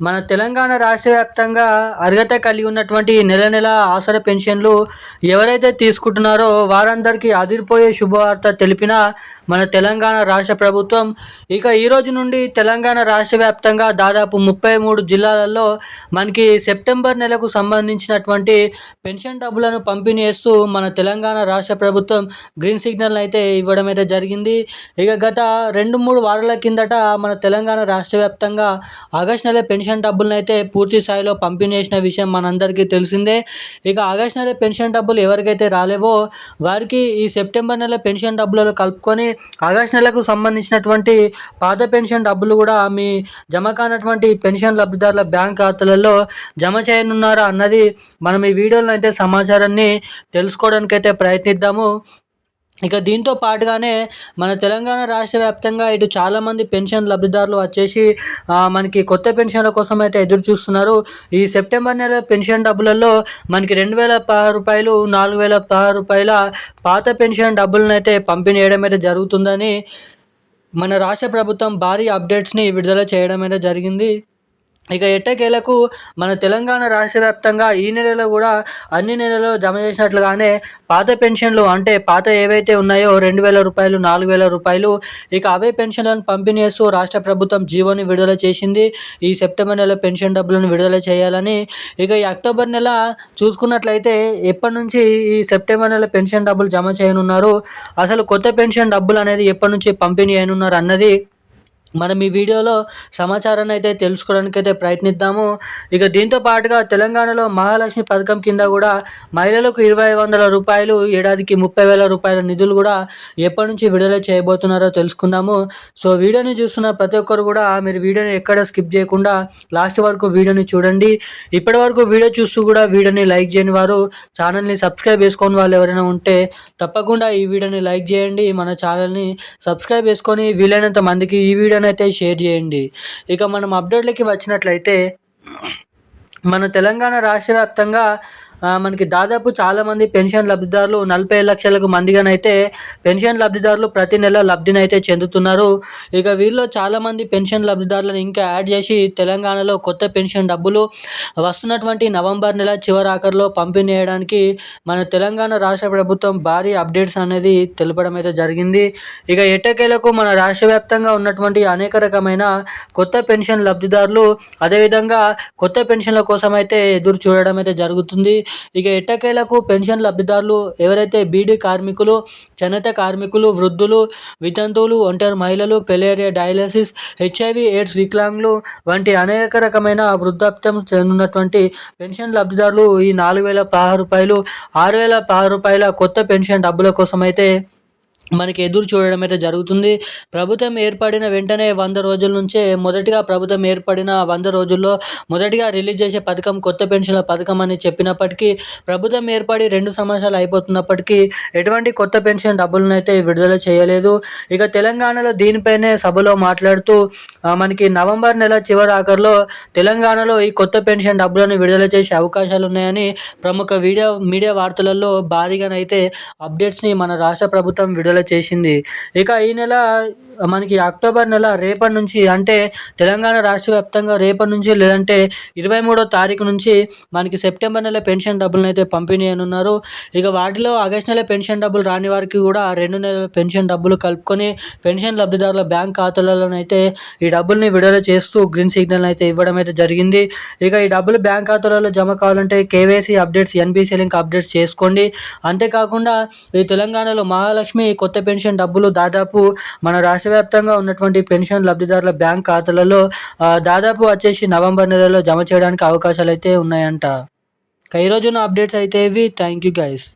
మన తెలంగాణ రాష్ట్ర వ్యాప్తంగా అర్హత కలిగి ఉన్నటువంటి నెల నెల ఆసర పెన్షన్లు ఎవరైతే తీసుకుంటున్నారో వారందరికీ అదిరిపోయే శుభవార్త తెలిపిన మన తెలంగాణ రాష్ట్ర ప్రభుత్వం. ఇక ఈ రోజు నుండి తెలంగాణ రాష్ట్ర వ్యాప్తంగా దాదాపు ముప్పై మూడు జిల్లాలలో మనకి సెప్టెంబర్ నెలకు సంబంధించినటువంటి పెన్షన్ డబ్బులను పంపిణీ చేస్తూ మన తెలంగాణ రాష్ట్ర ప్రభుత్వం గ్రీన్ సిగ్నల్ అయితే ఇవ్వడం అయితే జరిగింది. ఇక గత రెండు మూడు వారాల కిందట మన తెలంగాణ రాష్ట్ర వ్యాప్తంగా ఆగస్ట్ నెల పెన్షన్ పెన్షన్ డబ్బులను అయితే పూర్తి స్థాయిలో పంపిణీ చేసిన విషయం మనందరికీ తెలిసిందే. ఇక ఆగస్ట్ నెల పెన్షన్ డబ్బులు ఎవరికైతే రాలేవో వారికి ఈ సెప్టెంబర్ నెల పెన్షన్ డబ్బులలో కలుపుకొని ఆగస్ట్ నెలకు సంబంధించినటువంటి పాత పెన్షన్ డబ్బులు కూడా మీ జమ కానటువంటి పెన్షన్ లబ్ధిదారుల బ్యాంక్ ఖాతాలలో జమ చేయనున్నారా అన్నది మనం ఈ వీడియోలో అయితే సమాచారాన్ని తెలుసుకోవడానికి అయితే ప్రయత్నిద్దాము. ఇక దీంతో పాటుగానే మన తెలంగాణ రాష్ట్ర వ్యాప్తంగా ఇటు చాలామంది పెన్షన్ లబ్ధిదారులు వచ్చేసి మనకి కొత్త పెన్షన్ల కోసం అయితే ఎదురు చూస్తున్నారు. ఈ సెప్టెంబర్ నెల పెన్షన్ డబ్బులలో మనకి రెండు వేల పదహారు రూపాయలు నాలుగు వేల పదహారు రూపాయల పాత పెన్షన్ డబ్బులను అయితే పంపిణీ చేయడం అయితే జరుగుతుందని మన రాష్ట్ర ప్రభుత్వం భారీ అప్డేట్స్ని విడుదల చేయడం అయితే జరిగింది. ఇక ఎట్టకేలకు మన తెలంగాణ రాష్ట్ర వ్యాప్తంగా ఈ నెలలో కూడా అన్ని నెలలో జమ చేసినట్లుగానే పాత పెన్షన్లు అంటే పాత ఏవైతే ఉన్నాయో రెండు వేల రూపాయలు నాలుగు వేల రూపాయలు ఇక అవే పెన్షన్లను పంపిణీ చేస్తూ రాష్ట్ర ప్రభుత్వం జీవోని విడుదల చేసింది. ఈ సెప్టెంబర్ నెల పెన్షన్ డబ్బులను విడుదల చేయాలని ఇక ఈ అక్టోబర్ నెల చూసుకున్నట్లయితే ఎప్పటి నుంచి ఈ సెప్టెంబర్ నెల పెన్షన్ డబ్బులు జమ చేయనున్నారు? అసలు కొత్త పెన్షన్ డబ్బులు అనేది ఎప్పటి నుంచి పంపిణీ అయినున్నారు అన్నది మనం ఈ వీడియోలో సమాచారాన్ని అయితే తెలుసుకోవడానికి అయితే ప్రయత్నిద్దాము. ఇక దీంతో పాటుగా తెలంగాణలో మహాలక్ష్మి పథకం కింద కూడా మహిళలకు ఇరవై వందల రూపాయలు ఏడాదికి ముప్పై వేల రూపాయల నిధులు కూడా ఎప్పటి నుంచి విడుదల చేయబోతున్నారో తెలుసుకుందాము. సో వీడియోని చూస్తున్న ప్రతి ఒక్కరు కూడా మీరు వీడియోని ఎక్కడ స్కిప్ చేయకుండా లాస్ట్ వరకు వీడియోని చూడండి. ఇప్పటి వరకు వీడియో చూస్తూ కూడా వీడియోని లైక్ చేయని వారు ఛానల్ని సబ్స్క్రైబ్ చేసుకొని వాళ్ళు ఎవరైనా ఉంటే తప్పకుండా ఈ వీడియోని లైక్ చేయండి. మన ఛానల్ని సబ్స్క్రైబ్ చేసుకొని వీలైనంత మందికి ఈ వీడియోని అయితే షేర్ చేయండి. ఇక మనం అప్డేట్లకి వచ్చినట్లయితే మన తెలంగాణ రాష్ట్ర వ్యాప్తంగా మనకి దాదాపు చాలామంది పెన్షన్ లబ్ధిదారులు నలభై లక్షలకు మందిగానైతే పెన్షన్ లబ్ధిదారులు ప్రతి నెల లబ్ధిని అయితే చెందుతున్నారు. ఇక వీరిలో చాలామంది పెన్షన్ లబ్ధిదారులను ఇంకా యాడ్ చేసి తెలంగాణలో కొత్త పెన్షన్ డబ్బులు వస్తున్నటువంటి నవంబర్ నెల చివరి పంపిణీ చేయడానికి మన తెలంగాణ రాష్ట్ర ప్రభుత్వం భారీ అప్డేట్స్ అనేది తెలపడం అయితే జరిగింది. ఇక ఎట్టకేలకు మన రాష్ట్ర వ్యాప్తంగా ఉన్నటువంటి అనేక రకమైన కొత్త పెన్షన్ లబ్ధిదారులు అదేవిధంగా కొత్త పెన్షన్ల కోసం అయితే ఎదురు చూడడం అయితే జరుగుతుంది. ఇక ఎట్టకేలకు పెన్షన్ లబ్ధిదారులు ఎవరైతే బీడీ కార్మికులు చేనేత కార్మికులు వృద్ధులు వితంతువులు ఒంటరి మహిళలు పెలేరియా డయాలసిస్ హెచ్ఐవి ఎయిడ్స్ వికలాంగులు వంటి అనేక రకమైన వృద్ధాప్యం చెందినటువంటి పెన్షన్ లబ్ధిదారులు ఈ నాలుగు వేల పదహారు రూపాయలు ఆరు వేల పదహారు రూపాయల కొత్త పెన్షన్ డబ్బుల కోసం అయితే మనకి ఎదురు చూడడం అయితే జరుగుతుంది. ప్రభుత్వం ఏర్పడిన వెంటనే వంద రోజుల నుంచే మొదటిగా ప్రభుత్వం ఏర్పడిన వంద రోజుల్లో మొదటిగా రిలీజ్ చేసే పథకం కొత్త పెన్షన్ల పథకం అని చెప్పినప్పటికీ ప్రభుత్వం ఏర్పడి రెండు సంవత్సరాలు అయిపోతున్నప్పటికీ ఎటువంటి కొత్త పెన్షన్ డబ్బులను అయితే విడుదల చేయలేదు. ఇక తెలంగాణలో దీనిపైనే సభలో మాట్లాడుతూ మనకి నవంబర్ నెల చివరి ఆఖరిలో తెలంగాణలో ఈ కొత్త పెన్షన్ డబ్బులను విడుదల చేసే అవకాశాలు ఉన్నాయని ప్రముఖ వీడియో మీడియా వార్తలలో భారీగానైతే అప్డేట్స్ని మన రాష్ట్ర ప్రభుత్వం విడుదల చేసింది. ఇక ఈ నెల మనకి అక్టోబర్ నెల రేపటి నుంచి అంటే తెలంగాణ రాష్ట్ర వ్యాప్తంగా రేపటి నుంచి లేదంటే ఇరవై మూడో తారీఖు నుంచి మనకి సెప్టెంబర్ నెల పెన్షన్ డబ్బులను అయితే పంపిణీ అని ఉన్నారు ఇక వాటిలో ఆగస్ట్ నెల పెన్షన్ డబ్బులు రాని వారికి కూడా రెండు నెలల పెన్షన్ డబ్బులు కలుపుకొని పెన్షన్ లబ్ధిదారుల బ్యాంక్ ఖాతాలలోనైతే ఈ డబ్బుల్ని విడుదల చేస్తూ గ్రీన్ సిగ్నల్ అయితే ఇవ్వడం అయితే జరిగింది. ఇక ఈ డబ్బులు బ్యాంక్ ఖాతాలలో జమ కావాలంటే KYC updates NBC link updates చేసుకోండి. అంతేకాకుండా ఈ తెలంగాణలో మహాలక్ష్మి కొత్త పెన్షన్ డబ్బులు దాదాపు మన రాష్ట్ర వ్యాప్తంగా ఉన్నటువంటి పెన్షన్ లబ్ధిదారుల బ్యాంక్ ఖాతాలలో దాదాపు వచ్చేసి నవంబర్ నెలలో జమ చేయడానికి అవకాశాలు అయితే ఉన్నాయంట. ఇక ఈరోజు నా అప్డేట్స్ అయితే ఇవి. Thank you guys